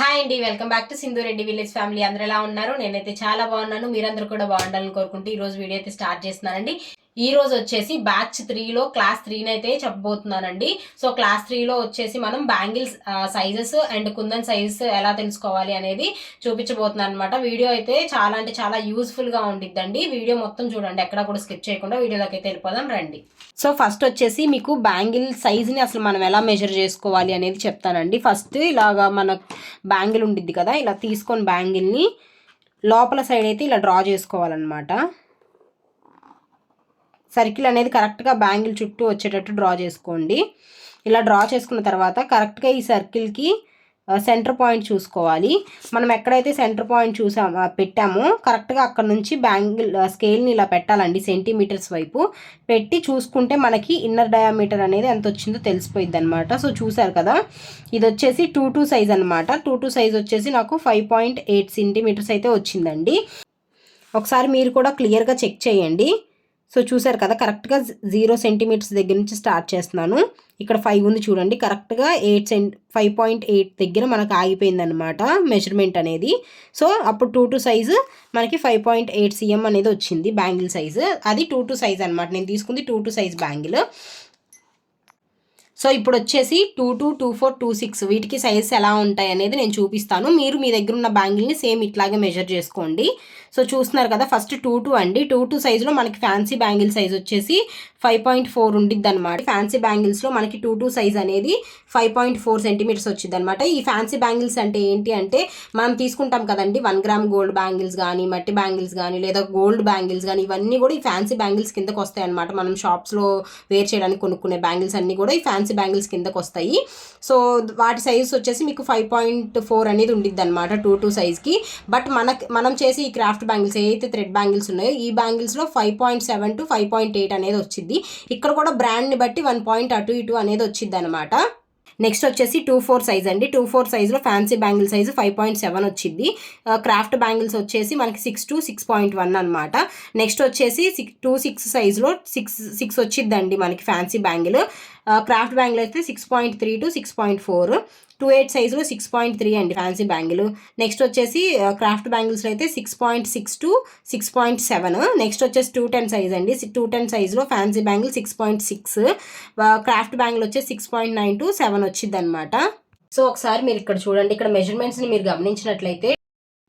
Hi అండి welcome back to Sindhu Reddy village family అందరూ ఎలా ఉన్నారు? నేనైతే చాలా బాగున్నాను. మీరందరూ కూడా బాగుండాలని కోరుకుంటూ ఈ రోజు వీడియో అయితే స్టార్ట్ చేస్తున్నానండి. ఈ రోజు వచ్చేసి బ్యాచ్ త్రీలో క్లాస్ త్రీని అయితే చెప్పబోతున్నానండి. సో క్లాస్ త్రీలో వచ్చేసి మనం bangles sizes and kundan sizes ఎలా తెలుసుకోవాలి అనేది చూపించబోతున్నాను అనమాట వీడియో అయితే చాలా అంటే చాలా యూస్ఫుల్గా ఉండిద్దండి. వీడియో మొత్తం చూడండి ఎక్కడ కూడా స్కిప్ చేయకుండా వీడియోలోకి అయితే వెళ్ళిపోదాం రండి. సో ఫస్ట్ వచ్చేసి మీకు బ్యాంగిల్ సైజుని అసలు మనం ఎలా మెజర్ చేసుకోవాలి అనేది చెప్తానండి. ఫస్ట్ ఇలాగా మన బ్యాంగిల్ ఉండిద్ది కదా ఇలా తీసుకొని బ్యాంగిల్ని లోపల సైడ్ అయితే ఇలా డ్రా చేసుకోవాలన్నమాట. సర్కిల్ అనేది కరెక్ట్గా బ్యాంగిల్ చుట్టూ వచ్చేటట్టు డ్రా చేసుకోండి. ఇలా డ్రా చేసుకున్న తర్వాత కరెక్ట్గా ఈ సర్కిల్కి సెంటర్ పాయింట్ చూసుకోవాలి. మనం ఎక్కడైతే సెంటర్ పాయింట్ చూసా పెట్టామో కరెక్ట్గా అక్కడ నుంచి బ్యాంగిల్ స్కేల్ని ఇలా పెట్టాలండి సెంటీమీటర్స్ వైపు. పెట్టి చూసుకుంటే మనకి ఇన్నర్ డయామీటర్ అనేది ఎంత వచ్చిందో తెలిసిపోయింది అనమాట సో చూసారు కదా? ఇది వచ్చేసి టూ టూ సైజ్ అనమాట టూ టూ సైజ్ వచ్చేసి నాకు ఫైవ్ పాయింట్ ఎయిట్ సెంటీమీటర్స్ అయితే వచ్చిందండి. ఒకసారి మీరు కూడా క్లియర్గా చెక్ చేయండి. సో చూసారు కదా కరెక్ట్గా జీరో సెంటీమీటర్స్ దగ్గర నుంచి స్టార్ట్ చేస్తున్నాను. ఇక్కడ ఫైవ్ ఉంది చూడండి కరెక్ట్గా eight cent five point eight దగ్గర మనకు ఆగిపోయింది అనమాట మెజర్మెంట్ అనేది. సో అప్పుడు టూ టు సైజు మనకి ఫైవ్ పాయింట్ ఎయిట్ సిఎం అనేది వచ్చింది బ్యాంగిల్ సైజు. అది టూ టు సైజ్ అనమాట నేను తీసుకుంది two two size bangle. So ఇప్పుడు వచ్చేసి two two two four two six వీటికి సైజెస్ ఎలా ఉంటాయి అనేది నేను చూపిస్తాను. మీరు మీ దగ్గర ఉన్న బ్యాంగిల్ని సేమ్ ఇట్లాగే మెజర్ చేసుకోండి. సో చూస్తున్నారు కదా ఫస్ట్ టూ టూ అండి. టూ టూ సైజులో మనకి ఫ్యాన్సీ బ్యాంగిల్ సైజ్ వచ్చేసి ఫైవ్ పాయింట్ ఫోర్ ఉండిద్ది అనమాట ఫ్యాన్సీ బ్యాంగిల్స్లో మనకి టూ టూ సైజ్ అనేది ఫైవ్ పాయింట్ ఫోర్ సెంటీమీటర్స్ వచ్చింది అనమాట ఈ ఫ్యాన్సీ బ్యాంగిల్స్ అంటే ఏంటి అంటే మనం తీసుకుంటాం కదండి వన్ గ్రామ్ గోల్డ్ బ్యాంగిల్స్ కానీ మట్టి బ్యాంగిల్స్ కానీ లేదా గోల్డ్ బ్యాంగిల్స్ కానీ ఇవన్నీ కూడా ఈ ఫ్యాన్సీ బ్యాంగిల్స్ కిందకు వస్తాయి అనమాట మనం షాప్స్లో వేర్ చేయడానికి కొనుక్కునే బ్యాంగిల్స్ అన్నీ కూడా ఈ ఫ్యాన్సీ బ్యాంగిల్స్ కిందకు వస్తాయి సో వాటి సైజ్ వచ్చేసి మీకు ఫైవ్ పాయింట్ ఫోర్ అనేది ఉండిద్ది అనమాట టూ టూ సైజ్కి. బట్ మనకి మనం చేసి ఈ క్రాఫ్ట్ బ్యాంగిల్స్ ఏదైతే థ్రెడ్ బ్యాంగిల్స్ ఉన్నాయో ఈ బ్యాంగిల్స్లో five point seven to five point eight అనేది వచ్చింది ఇక్కడ కూడా బ్రాండ్ని బట్టి వన్ పాయింట్ అటు ఇటు అనేది వచ్చింది అనమాట నెక్స్ట్ వచ్చేసి టూ ఫోర్ సైజ్ అండి. టూ ఫోర్ సైజ్లో fancy bangle size five point seven వచ్చింది క్రాఫ్ట్ బ్యాంగిల్స్ వచ్చేసి మనకి six to six point one అనమాట నెక్స్ట్ వచ్చేసి సిక్స్ టూ సిక్స్ సైజ్లో సిక్స్ సిక్స్ వచ్చిద్దండి మనకి ఫ్యాన్సీ బ్యాంగిల్. క్రాఫ్ట్ బ్యాంగిల్ అయితే six point three to six point four two eight సైజులో సిక్స్ పాయింట్ త్రీ అండి ఫ్యాన్సీ బ్యాంగిల్ నెక్స్ట్ వచ్చేసి క్రాఫ్ట్ బ్యాంగిల్స్లో అయితే six point six to six point seven next వచ్చేసి టూ టెన్ సైజ్ అండి two ten సైజులో fancy bangle six point six craft bangle వచ్చేసి six point nine to seven వచ్చింది అనమాట సో ఒకసారి మీరు ఇక్కడ చూడండి ఇక్కడ మెజర్మెంట్స్ని మీరు గమనించినట్లయితే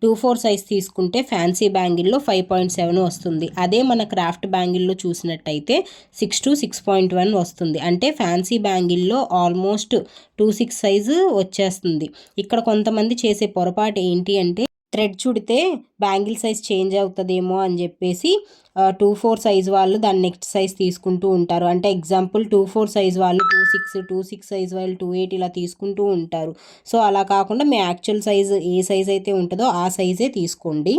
టూ ఫోర్ సైజ్ తీసుకుంటే ఫ్యాన్సీ బ్యాంగిల్లో ఫైవ్ పాయింట్ సెవెన్ వస్తుంది. అదే మన క్రాఫ్ట్ బ్యాంగిల్లో చూసినట్టయితే six to six point one వస్తుంది. అంటే ఫ్యాన్సీ బ్యాంగిల్లో ఆల్మోస్ట్ టూ సిక్స్ సైజు వచ్చేస్తుంది. ఇక్కడ కొంతమంది చేసే పొరపాటు ఏంటి అంటే థ్రెడ్ చుడితే బ్యాంగిల్ సైజ్ చేంజ్ అవుతుందేమో అని చెప్పేసి టూ ఫోర్ సైజ్ వాళ్ళు దాని నెక్స్ట్ సైజ్ తీసుకుంటూ ఉంటారు. అంటే ఎగ్జాంపుల్ టూ ఫోర్ సైజ్ వాళ్ళు two six two six size వాళ్ళు టూ ఎయిట్ ఇలా తీసుకుంటూ ఉంటారు. సో అలా కాకుండా మీ యాక్చువల్ సైజ్ ఏ సైజ్ అయితే ఉంటుందో ఆ సైజే తీసుకోండి.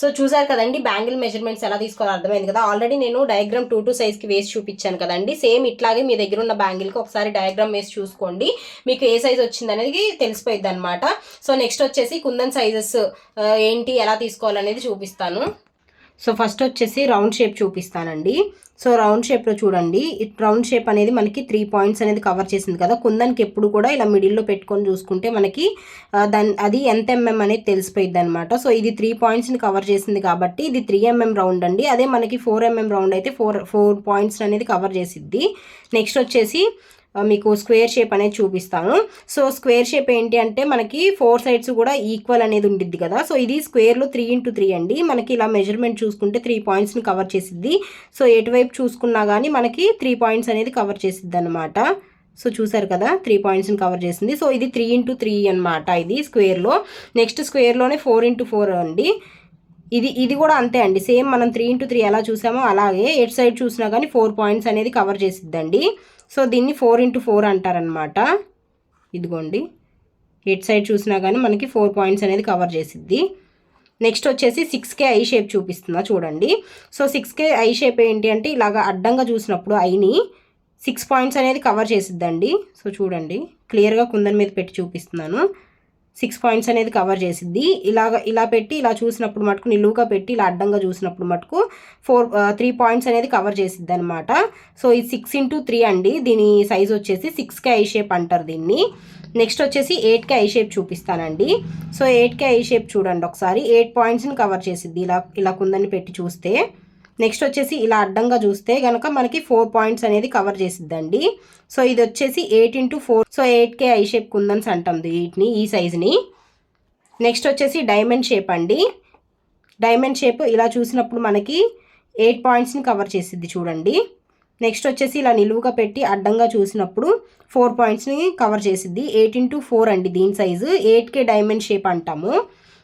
సో చూసారు కదండి బ్యాంగిల్ మెజర్మెంట్స్ ఎలా తీసుకోవాలో అర్థమైంది కదా. ఆల్రెడీ నేను డయాగ్రామ్ టూ టూ సైజ్కి వేసి చూపించాను కదండి. సేమ్ ఇట్లాగే మీ దగ్గర ఉన్న బ్యాంగిల్కి ఒకసారి డయాగ్రామ్ వేసి చూసుకోండి. మీకు ఏ సైజ్ వచ్చింది అనేది తెలిసిపోయింది అనమాట సో నెక్స్ట్ వచ్చేసి కుందన్ సైజెస్ ఏంటి ఎలా తీసుకోవాలనేది చూపిస్తాను. సో ఫస్ట్ వచ్చేసి రౌండ్ షేప్ చూపిస్తానండి. సో రౌండ్ షేప్లో చూడండి. రౌండ్ షేప్ అనేది మనకి త్రీ పాయింట్స్ అనేది కవర్ చేసింది కదా. కుందన్కి ఎప్పుడు కూడా ఇలా మిడిల్లో పెట్టుకొని చూసుకుంటే మనకి దాని అది ఎంత ఎంఎం అనేది తెలిసిపోయింది అనమాట సో ఇది త్రీ పాయింట్స్ని కవర్ చేసింది కాబట్టి ఇది త్రీ ఎంఎం రౌండ్ అండి. అదే మనకి ఫోర్ ఎంఎం రౌండ్ అయితే ఫోర్ ఫోర్ పాయింట్స్ అనేది కవర్ చేసిద్ది. నెక్స్ట్ వచ్చేసి మీకు స్క్వేర్ షేప్ అనేది చూపిస్తాను. సో స్క్వేర్ షేప్ ఏంటి అంటే మనకి ఫోర్ సైడ్స్ కూడా ఈక్వల్ అనేది ఉండిద్ది కదా. సో ఇది స్క్వేర్లో త్రీ ఇంటూ త్రీ అండి. మనకి ఇలా మెజర్మెంట్ చూసుకుంటే త్రీ పాయింట్స్ని కవర్ చేసిద్ది. సో ఎటువైపు చూసుకున్నా కానీ మనకి త్రీ పాయింట్స్ అనేది కవర్ చేసిద్ది అనమాట సో చూసారు కదా త్రీ పాయింట్స్ని కవర్ చేసింది. సో ఇది త్రీ ఇంటూ త్రీ అనమాట ఇది స్క్వేర్లో. నెక్స్ట్ స్క్వేర్లోనే ఫోర్ ఇంటూ ఫోర్ అండి. ఇది ఇది కూడా అంతే అండి. సేమ్ మనం త్రీ ఇంటూ త్రీ ఎలా చూసామో అలాగే ఎట్ సైడ్ చూసినా కానీ ఫోర్ పాయింట్స్ అనేది కవర్ చేసిద్దండి. సో దీన్ని ఫోర్ ఇంటూ ఫోర్ అంటారనమాట ఇదిగోండి. ఎట్ సైడ్ చూసినా కానీ మనకి ఫోర్ పాయింట్స్ అనేది కవర్ చేసిద్ది. నెక్స్ట్ వచ్చేసి సిక్స్ కే ఐ షేప్ చూపిస్తుందా చూడండి. So six K I shape ఏంటి అంటే ఇలాగ అడ్డంగా చూసినప్పుడు ఐని సిక్స్ పాయింట్స్ అనేది కవర్ చేసిద్దండి. సో చూడండి. క్లియర్గా కుందన్ మీద పెట్టి చూపిస్తున్నాను. సిక్స్ పాయింట్స్ అనేది కవర్ చేసిద్ది. ఇలాగ ఇలా పెట్టి ఇలా చూసినప్పుడు మటుకు నిలువుగా పెట్టి ఇలా అడ్డంగా చూసినప్పుడు మటుకు ఫోర్ త్రీ పాయింట్స్ అనేది కవర్ చేసిద్ది అనమాట సో ఇది సిక్స్ ఇంటూ త్రీ అండి. దీని సైజ్ వచ్చేసి సిక్స్కే ఐ షేప్ అంటారు దీన్ని. నెక్స్ట్ వచ్చేసి ఎయిట్కే ఐ షేప్ చూపిస్తానండి. So eight K I shape చూడండి ఒకసారి. ఎయిట్ పాయింట్స్ని కవర్ చేసిద్ది. ఇలా ఇలా కుందని పెట్టి చూస్తే. నెక్స్ట్ వచ్చేసి ఇలా అడ్డంగా చూస్తే కనుక మనకి ఫోర్ పాయింట్స్ అనేది కవర్ చేసిద్దండి. సో ఇది వచ్చేసి eight into four so eight K I shape kundans అంటాం వీటిని ఈ సైజుని నెక్స్ట్ వచ్చేసి డైమండ్ షేప్ అండి. డైమండ్ షేప్ ఇలా చూసినప్పుడు మనకి ఎయిట్ పాయింట్స్ని కవర్ చేసిద్ది చూడండి. నెక్స్ట్ వచ్చేసి ఇలా నిలువుగా పెట్టి అడ్డంగా చూసినప్పుడు ఫోర్ పాయింట్స్ని కవర్ చేసిద్ది. ఎయిట్ ఇంటూ ఫోర్ అండి దీని size eight K diamond shape అంటాము.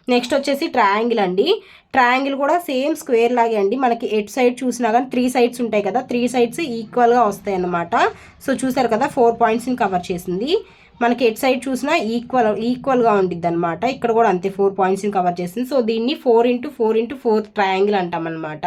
నెక్స్ట్ వచ్చేసి ట్రయాంగిల్ అండి. ట్రయాంగిల్ కూడా సేమ్ స్క్వేర్ లాగే అండి. మనకి ఎట్ సైడ్ చూసినా కానీ త్రీ సైడ్స్ ఉంటాయి కదా త్రీ సైడ్స్ ఈక్వల్గా వస్తాయి అన్నమాట. సో చూసారు కదా ఫోర్ పాయింట్స్ని కవర్ చేసింది. మనకి ఎట్ సైడ్ చూసినా ఈక్వల్ ఈక్వల్గా ఉండిద్ది అనమాట ఇక్కడ కూడా అంతే ఫోర్ పాయింట్స్ని కవర్ చేసింది. సో దీన్ని four into four into four triangle అంటామన్నమాట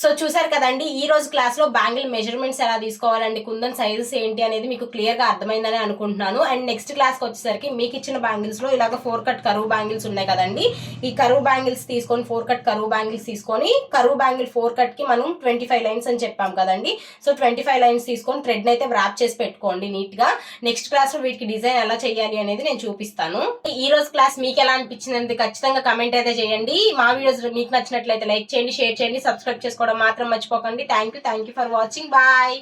so చూసారు కదండి ఈ రోజు క్లాస్లో బ్యాంగిల్ మెజర్మెంట్స్ ఎలా తీసుకోవాలండి కుందన్ సైజెస్ ఏంటి అనేది మీకు క్లియర్గా అర్థమైందని అనుకుంటున్నాను. అండ్ నెక్స్ట్ క్లాస్కి వచ్చేసరికి మీకు ఇచ్చిన బ్యాంగిల్స్లో ఇలాగ ఫోర్ కట్ కరువు బ్యాంగిల్స్ ఉన్నాయి కదండి. ఈ కరువు బ్యాంగిల్స్ తీసుకొని ఫోర్ కట్ కరువు బ్యాంగిల్స్ తీసుకొని కరువు బ్యాంగిల్ ఫోర్ కట్కి మనం ట్వంటీ ఫైవ్ లైన్స్ అని చెప్పాం కదండి. సో ట్వంటీ ఫైవ్ లైన్స్ తీసుకొని థ్రెడ్ అయితే వ్రాప్ చేసి పెట్టుకోండి నీట్గా నెక్స్ట్ క్లాస్లో వీటికి డిజైన్ ఎలా చేయాలి అనేది నేను చూపిస్తాను. ఈ రోజు క్లాస్ మీకు ఎలా అనిపించింది ఖచ్చితంగా కమెంట్ అయితే చేయండి. మా వీడియోస్ మీకు నచ్చినట్లయితే లైక్ చేయండి షేర్ చేయండి సబ్స్క్రైబ్ చేసుకోవడం మాత్రం మర్చిపోకండి. Thank you thank you for watching bye